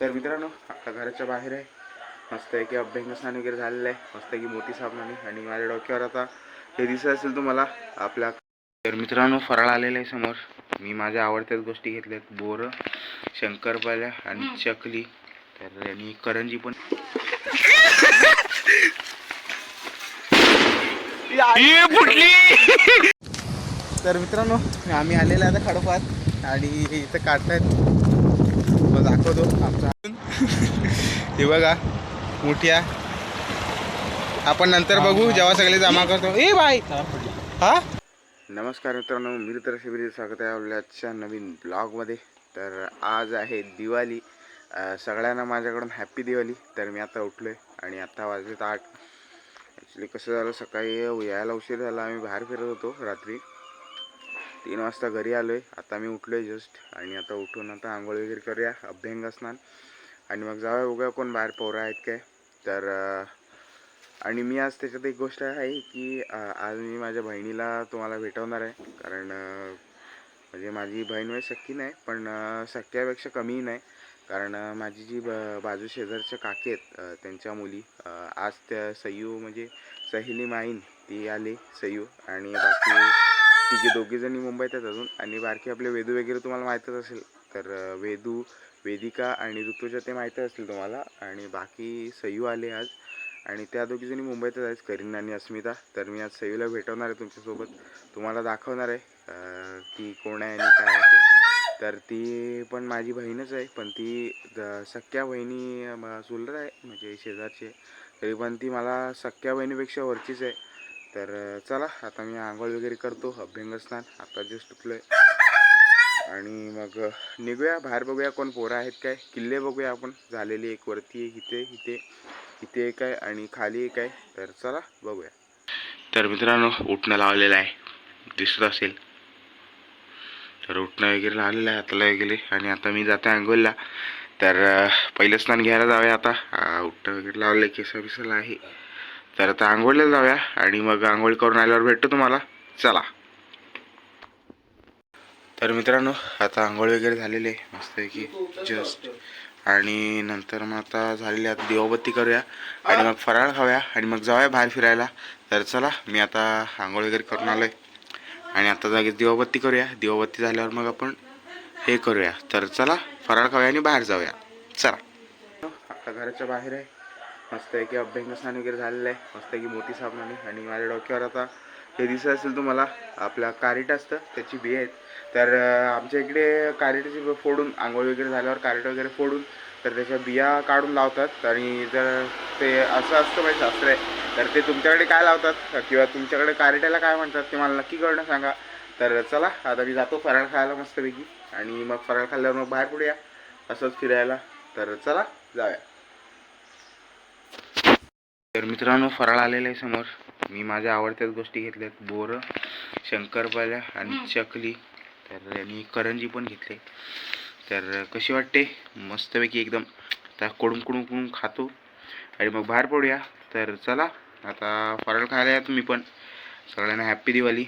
तर मित्रांनो आता घराच्या बाहेर आहे. मस्त आहे की अभ्यंग स्नान वगैरे झालेलं आहे. मस्त आहे की मोठी साबणाने आणि माझ्या डोक्यावर आता हे दिसत असेल तुम्हाला आपल्या तर मित्रांनो फराळ आलेलं आहे समोर. मी माझ्या आवडत्याच गोष्टी घेतल्यात. बोरं शंकरपाल्या आणि चकली. तर आणि करंजी पण तर मित्रांनो आम्ही आलेलो आहे आता खडपात आणि इथं काढतायत. मग दाखवतो आमचा. हे बघा मोठ्या. आपण नंतर बघू जेव्हा सगळे जमा करतो. ए बाय हा? नमस्कार मित्रांनो मी तर शिबिर स्वागत आहे आपल्याच्या नवीन ब्लॉगमध्ये. तर आज आहे दिवाळी. सगळ्यांना माझ्याकडून हॅप्पी दिवाळी. तर मी आता उठलो आहे आणि आत्ता वाजलेत आठ. ॲक्च्युली कसं झालं सकाळी यायला उशीर झाला आम्ही बाहेर फिरत होतो रात्री. तीन वाजता घरी आलो आहे आता मी उठलो आहे जस्ट आणि आता उठून आता आंघोळ वगैरे करूया. अभ्यंग स्नान. आणि मग जाऊया उगा कोण बाहेर पोरं आहेत काय. तर आणि मी आज त्याच्यात एक गोष्ट आहे की आज मी माझ्या बहिणीला तुम्हाला भेटवणार आहे. कारण म्हणजे माझी बहीण वय सक्की नाही पण अं, सख्यापेक्षा कमीही नाही. कारण माझी जी ब बाजू शेजारच्या काकी आहेत त्यांच्या मुली आज त्या सयू म्हणजे सहेली माईन ती आली सयू आणि बाकी तिघे दोघीजणी मुंबईत आहेत अजून. आणि बारकी आपले वेदू वगैरे तुम्हाला माहीतच असेल. तर वेदू वेदिका आणि ऋतुजा ते माहीतच असतील तुम्हाला. आणि बाकी सयू आले आज. आणि त्या दोघीजणी मुंबईतच आहेत. करीन आणि अस्मिता. तर मी आज सयूला भेटवणार आहे तुमच्यासोबत. तुम्हाला दाखवणार आहे की ती कोण आहे आणि काय आहे ते. तर ती पण माझी बहीणच आहे. पण ती सख्या बहिणी सुलर चुलत आहे. म्हणजे शेजारची. आहे. तरी पण ती मला सख्या बहिणीपेक्षा वरचीच आहे. तर चला आता मी आंघोळ वगैरे करतो अभ्यंगस्नान आता जस्ट उठलोय. आणि मग निघूया बाहेर बघूया कोण पोरं आहेत काय. किल्ले बघूया आपण झालेली एक वरती एक इथे इथे इथे एक आहे आणि खाली एक आहे. तर चला बघूया. तर मित्रांनो उठणं लावलेलं आहे. दिसत असेल. तर उठणं वगैरे लावलेलं आहे हाताला वगैरे. आणि आता मी जाते आंघोळला. तर पहिलं स्नान घ्यायला जाऊया आता. उठणं वगैरे लावलं केस बिसाला आहे. तर आता आंघोळीला जाऊया आणि मग आंघोळ करून आल्यावर भेटतो तुम्हाला. चला. तर मित्रांनो आता आंघोळ वगैरे झालेली आहे. मस्तपैकी जस्ट आणि नंतर मग आता झालेली आता दिवाबत्ती करूया. आणि मग फराळ खाऊया आणि मग जाऊया बाहेर फिरायला. तर चला मी आता आंघोळ वगैरे करून आलोय. आणि आता जागेच दिवाबत्ती करूया. दिवाबत्ती झाल्यावर मग आपण हे करूया. तर चला फराळ खाऊया आणि बाहेर जाऊया. चला. आता घराच्या बाहेर आहे. मस्त आहे की अभ्यंगस्नान वगैरे झालेलं आहे. मस्त आहे की मोठी साबणाने आणि माझ्या डोक्यावर आता हे दिसत असेल तुम्हाला आपला कारीट असतं त्याची बी आहेत. तर आमच्या इकडे कारीटाची फोडून आंघोळ वगैरे झाल्यावर कारीट वगैरे फोडून तर त्याच्या बिया काढून लावतात. आणि जर ते असं असतं माझे शास्त्र आहे तर ते तुमच्याकडे काय लावतात? किंवा तुमच्याकडे कारिटाला काय म्हणतात ते मला नक्की कळणं सांगा. तर चला आता मी जातो फराळ खायला मस्तपैकी. आणि मग फराळ खाल्ल्यावर मग बाहेर पडूया. असंच फिरायला. तर चला जाऊया. तर मित्रांनो फराळ आलेलं आहे समोर. मी माझ्या आवडत्याच गोष्टी घेतल्यात. बोरं शंकरपाल्या आणि चकली. तर आणि करंजी पण घेतली. तर कशी वाटते? मस्तपैकी एकदम. आता कोडून कोडून कोडून खातो. आणि मग बाहेर पडूया. तर चला आता फराळ खायला या तुम्ही पण. सगळ्यांना हॅप्पी दिवाळी.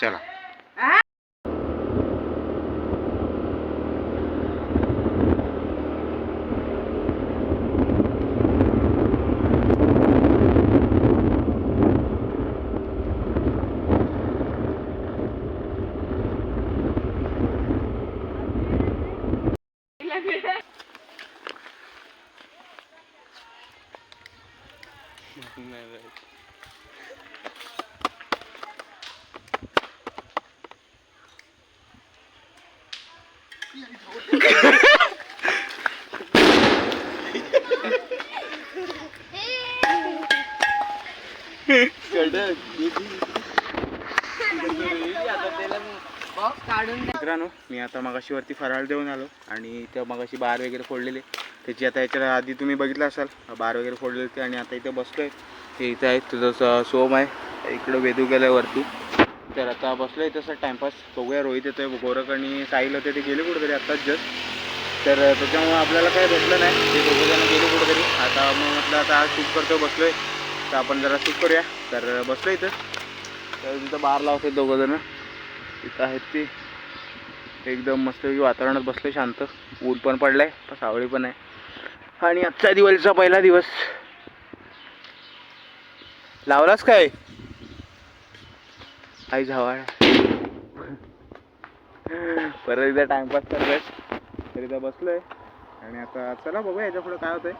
चला. मित्रांनो मी आता मगाशी वरती फराळ देऊन आलो आणि त्या मगाशी बार वगैरे फोडलेले. त्याची आता याच्या आधी तुम्ही बघितलं असाल बार वगैरे फोडलेले ते आणि आता इथे बसलोय. ते इथं आहे तुझं सोम आहे इकडं वेदू गेल्यावरती. तर आता बसलो आहे तसं टाईमपास बघूया रोहित येतोय गोरख आणि साहिल होते ते गेले कुठेतरी आत्ताच जस्ट तर त्याच्यामुळं आपल्याला काय भेटलं नाही. ते दोघं जण गेले कुठेतरी. आता मग म्हटलं आता आज शूट करतो बसलोय. तर आपण जरा शूट करूया. तर बसलो इथं. तर तिथं बार लावते दोघं जण इथं आहेत ती. एकदम मस्त वातावरणात बसले शांत. ऊन पण पडलंय सावळी पण आहे. आणि आजचा दिवाळीचा पहिला दिवस. लावलास काय? आई झावाळ. परत एकदा टाइमपास करतोय. तर इथं बसलोय. आणि आता चला बघूया याच्यापुढे काय होतंय.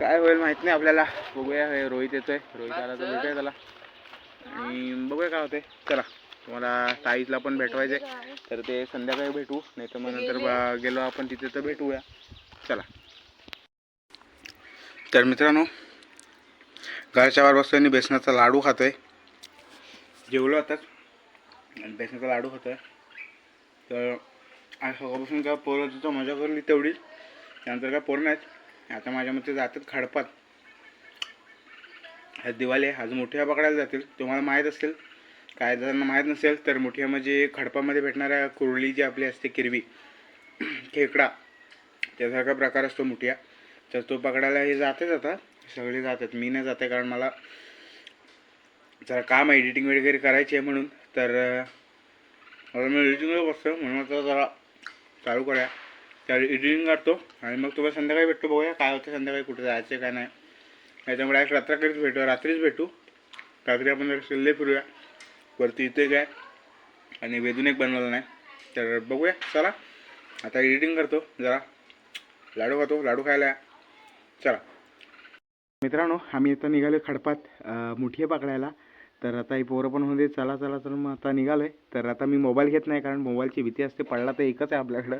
काय होईल माहीत नाही आपल्याला. बघूया हे रोहित येतोय. रोहित आला तर भेटूया त्याला. आणि बघूया काय होतंय. चला. तुम्हाला साईजला पण भेटवायचंय. तर ते संध्याकाळी भेटू. नाही तर मग नंतर गेलो आपण तिथे तर भेटूया. चला. तर मित्रांनो घरच्या वार बसतोय आणि बेसनाचा लाडू खातोय. जेवलो आताच आणि बेसनाचा लाडू खातोय. तर आज सकाळपासून काय पोरं तिथं मजा करली तेवढीच त्यानंतर काय पोरं नाहीत. आता माझ्या मते जातात खडपात. आज दिवाळी आहे. आज मोठ्या पकडायला जातील. तुम्हाला माहीत असेल. काय जणांना माहीत नसेल तर मोठ्या म्हणजे खडपामध्ये भेटणाऱ्या कुरळी जी आपली असते किरवी खेकडा त्यासारखा प्रकार असतो मोठ्या. तर तो पकडायला हे जातेच आता. सगळे जातात. मी नाही जाते कारण मला जरा काम एडिटिंग वगैरे करायची आहे म्हणून. तर मला मी एडिटिंगला बसतो म्हणून आता जरा चालू करूया. त्या एडिटिंग करतो. आणि मग तुम्हाला संध्याकाळी भेटतो बघूया. काय होतं संध्याकाळी कुठे जायचं काय नाही. त्याच्यामुळे आज रात्राकडेच भेटू. रात्रीच भेटू. रात्री आपण जरा सिल्ले फिरूया. वरती इथे काय आणि वेदून एक बनवलं नाही तर बघूया. चला. आता एडिटिंग करतो. जरा लाडू खातो. लाडू खायला या. चला. मित्रांनो आम्ही आता निघालो खडपात मुठी पकडायला. तर आता ही पोरं पण होते चला चला तर मग आता निघालोय. तर आता मी मोबाईल घेत नाही कारण मोबाईलची भीती असते पडला तर एकच आहे आपल्याकडं.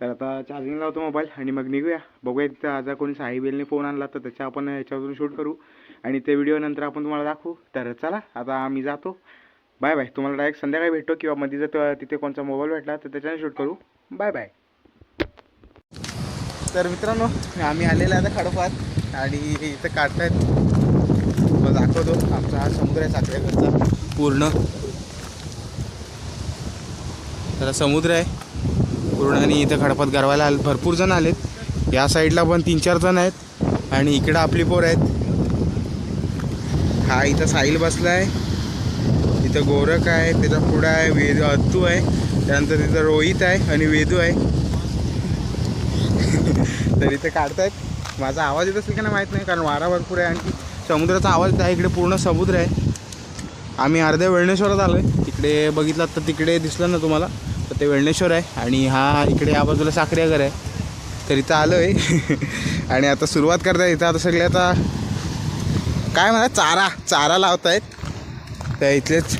तर आता चार्जिंग लावतो मोबाईल आणि मग निघूया. बघूया तिथं आज कोणी साईबेलने फोन आणला तर त्याच्या आपण याच्यावरून शूट करू. आणि ते व्हिडिओ नंतर आपण तुम्हाला दाखवू. तर चला आता आम्ही जातो. बाय बाय तुम्हाला डायरेक्ट संध्याकाळी भेटतो किंवा मध्ये जर तिथे कोणता मोबाईल भेटला तर त्याच्याने शूट करू. बाय बाय तर मित्रांनो आम्ही आलेलो आहे आता खडपात आणि इथं काढतायत. मग दाखवतो. आमचा हा समुद्र आहे साखरेकडचा. पूर्ण. तर समुद्र आहे. पूर्ण आणि इथं खडपात गरवायला आले. भरपूर जण आलेत. या साईडला पण तीन चार जण आहेत. आणि इकडं आपली पोर आहेत. हा इथं साहिल बसला आहे. इथं गोरख आहे त्याचा पुढं आहे वेद अत्तू आहे. त्यानंतर तिथं रोहित आहे आणि वेदू आहे. तर इथे काढतायत. माझा आवाज येत असेल का नाही माहीत नाही कारण वारा भरपूर आहे आणखी. समुद्राचा आवाज आहे इकडे पूर्ण समुद्र आहे. आम्ही अर्ध्या वेळणेश्वरात आलो आहे तिकडे बघितलात तर तिकडे दिसलं ना तुम्हाला तर ते वेळणेश्वर आहे. आणि हा इकडे या बाजूला साखरेघर आहे. तर इथं आलो आहे आणि आता सुरुवात करताय इथं. आता सगळे आता काय म्हणा चारा चारा लावतायत. त्या इथलेच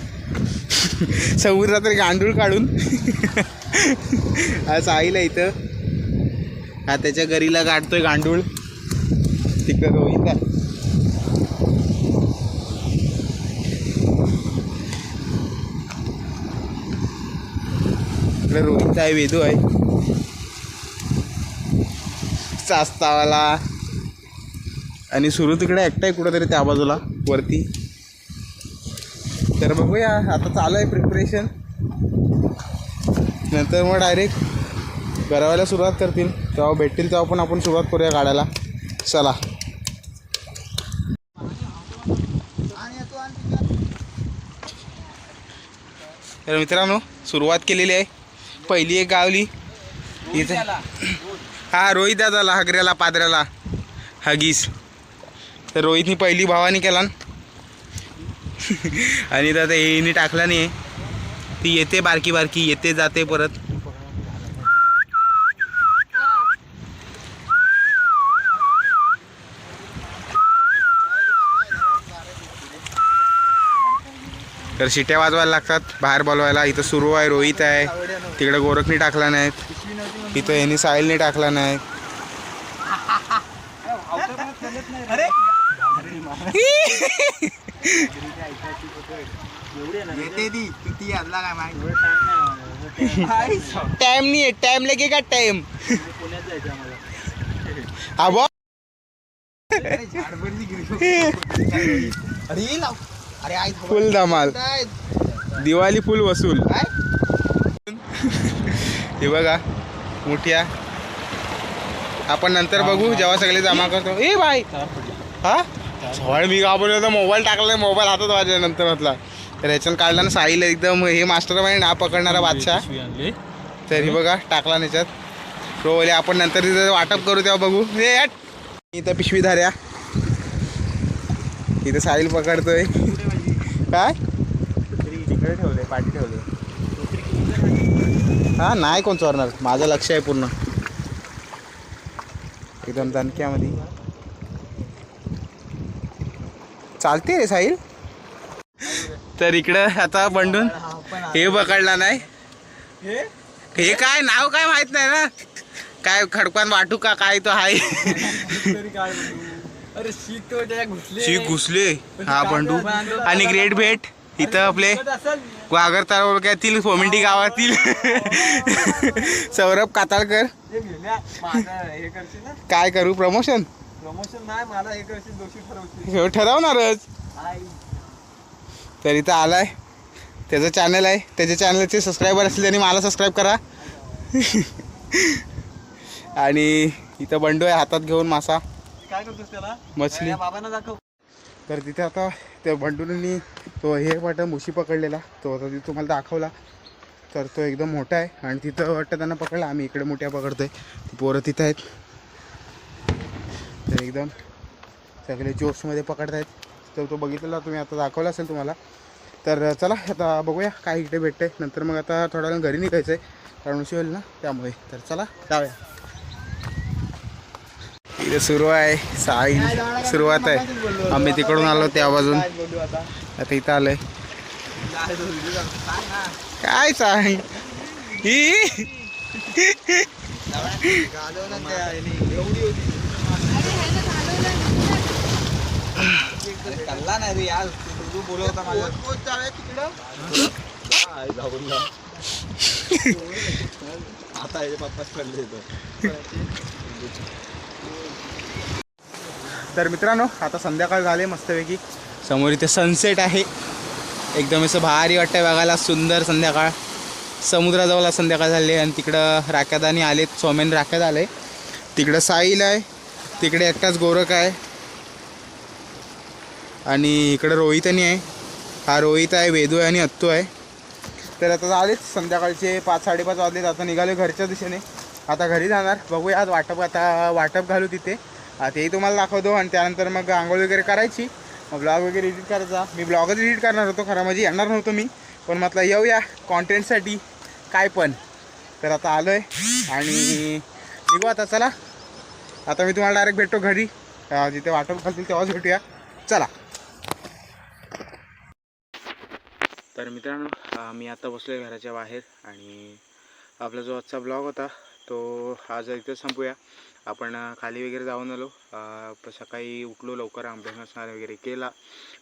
समुद्रात तरी गांडूळ काढून. आज आईला इथं हा त्याच्या घरीला काढतोय गांडूळ. तिकडं रोहित आहे इकडे रोहित आहे वेदू आहे. चास्तावाला आणि सुरू तिकडे एकटाय आहे कुठंतरी त्या बाजूला वरती. तर बघूया आता चालू आहे प्रिपरेशन नंतर मग डायरेक्ट गरवायला सुरुवात करतील तेव्हा भेटतील तेव्हा पण आपण सुरुवात करूया गाड्याला. चला. तर मित्रांनो सुरुवात केलेली आहे. पहिली एक गावली. इथे हा रोहित दादाला हगऱ्याला पादऱ्याला. हगीस. तर रोहितनी पहिली भावानी केला. आणि दादा हेनी टाकला नाही ती येते बारकी बारकी येते जाते परत. तर शिट्या वाजवायला लागतात बाहेर बोलवायला. इथं सुरू आहे रोहित आहे. तिकडे गोरखनी टाकला नाहीत. इथं यांनी साहिलने टाकला नाही टाइम नाही आहे. टाइम लगेगा टाइम बॉ फुल धमाल. दिवाळी फुल वसूल. हे बघा मोठ्या. आपण नंतर बघू जेव्हा सगळे जमा करतो. ए बाय हा? झवळ मी घाबरलो तर मोबाईल टाकला मोबाईल हातात वाजल्या नंतर म्हटला तर ह्याच्यानं काढला ना साहिल एकदम हे मास्टर माइंड हा पकडणारा बादशाह. तर हे बघा टाकला ना ह्याच्यात तो आपण नंतर तिथं वाटप करू तेव्हा बघू. हे हट. इथं पिशवी धाऱ्या. इथं साहिल पकडतोय. काय? तिकडे ठेवले पाठी ठेवले. हा नाही कोण चोरणार. माझं लक्ष आहे पूर्ण. एकदम दणक्यामध्ये. चालते रे साहिल. तर इकडं आता बंडून हे पकडला नाही. हे? काय? नाव काय माहीत नाही ना. काय खडकवान वाटू का? काय तो आहे. अरे त्याच्या घुसले. शी घुसले. हा बंडू. आणि ग्रेट भेट. इथं आपले वाघर तालुक्यातील फोमिंडी गावातील सौरभ काताळकर. काय करू? प्रमोशन? प्रमोशन नाही मला हे करशील ठरवणारच. तर इथं आलाय. त्याचं चॅनल आहे. त्याच्या चॅनलचे सबस्क्रायबर असले त्यांनी मला सबस्क्राईब करा. आणि इथं बंडू आहे हातात घेऊन मासा. काय करतोस त्याला? मछली. बाबांना दाखव. तर तिथे आता त्या बंडूनी तो हे वाटतं मुशी पकडलेला. तो आता तिथे तुम्हाला दाखवला. तर तो एकदम मोठा आहे आणि तिथं वाटतं त्यांना पकडला. आम्ही इकडे मोठ्या पकडतोय. पोरं तिथं आहेत. तर एकदम सगळे जोशमध्ये पकडत आहेत तर तो बघितलेला तुम्ही आता दाखवला असेल तुम्हाला. तर चला आता बघूया काय इकडे भेटतंय. नंतर मग आता थोड्या वेळानं घरी निघायचं आहे कारण उशी होईल ना त्यामुळे. तर चला जाऊया. इथे सुरू आहे. साई सुरुवात आहे. आम्ही तिकडून आलो त्या बाजून आता आता इथं आलोय. काय साई काय ही? नाही रे तू आता पप्पाच पडले तर मित्रांनो आता संध्याकाळ झाले मस्तपैकी. समोर इथे सनसेट आहे. एकदम असं भारी वाटतंय बघायला सुंदर संध्याकाळ. समुद्राजवळ संध्याकाळ झाली आणि तिकडं राख्यादानी आलेत सोमेन राख्यात आले. तिकडं साईल आहे तिकडे एकटाच गोरख आहे. आणि इकडं रोहितनी आहे. हा रोहित आहे वेदू आहे आणि अत्तू आहे. तर आता झालेच संध्याकाळचे पाच साडेपाच वाजलेत आता निघाले घरच्या दिशेने. आता घरी जाणार. बघूया आज वाटप आता वाटप घालू तिथे. तेही तुम्हाला दाखवतो. आणि त्यानंतर मग आंघोळ वगैरे करायची. मग ब्लॉग वगैरे एडिट करायचा. मी ब्लॉगच एडिट करणार होतो खरं म्हणजे येणार नव्हतो मी. पण म्हटलं येऊया कॉन्टेंटसाठी काय पण. तर आता आलो आहे आणि निघू आता चला. आता मी तुम्हाला डायरेक्ट भेटतो घरी. जिथे वाटप घालतील तेव्हाच भेटूया. चला. तर मित्रांनो मी आता बसलो आहे घराच्या बाहेर. आणि आपला जो आजचा ब्लॉग होता तो आज इथं संपूया. आपण खाली वगैरे जाऊन आलो. सकाळी उठलो लवकर अभ्यास स्नान वगैरे केला.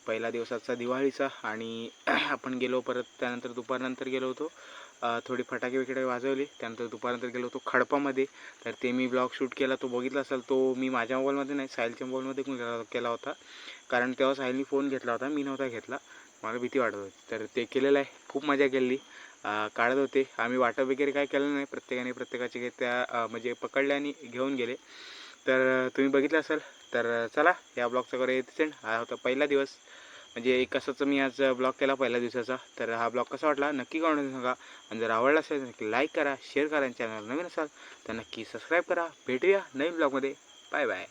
पहिला दिवसाचा दिवाळीचा आणि आपण गेलो परत त्यानंतर दुपारनंतर गेलो होतो. थोडी फटाके वगैरे वाजवले. त्यानंतर दुपारनंतर गेलो होतो खडपामध्ये. तर ते मी ब्लॉग शूट केला. तो बघितला असेल तो मी माझ्या मोबाईलमध्ये नाही साहिलच्या मोबाईलमध्ये पण केला- होता. कारण तेव्हा साहिलनी फोन घेतला होता. मी नव्हता घेतला. मला भीती वाटत होती. तर ते केलेलं आहे. खूप मजा केली. काढत होते. आम्ही वाटप वगैरे काय केलं नाही. प्रत्येकाने प्रत्येकाचे काही त्या म्हणजे पकडले आणि घेऊन गेले. तर तुम्ही बघितलं असेल तर चला या ब्लॉगचा करे सेंड हा होता पहिला दिवस. म्हणजे एक असाच मी आज ब्लॉग केला पहिल्या दिवसाचा. तर हा ब्लॉग कसा वाटला? नक्की कमेंट सांगा. आणि जर आवडला असेल तर नक्की लाईक करा शेअर करा आणि चॅनल नवीन असाल तर नक्की सबस्क्राईब करा. भेटूया नवीन ब्लॉगमध्ये. Bye bye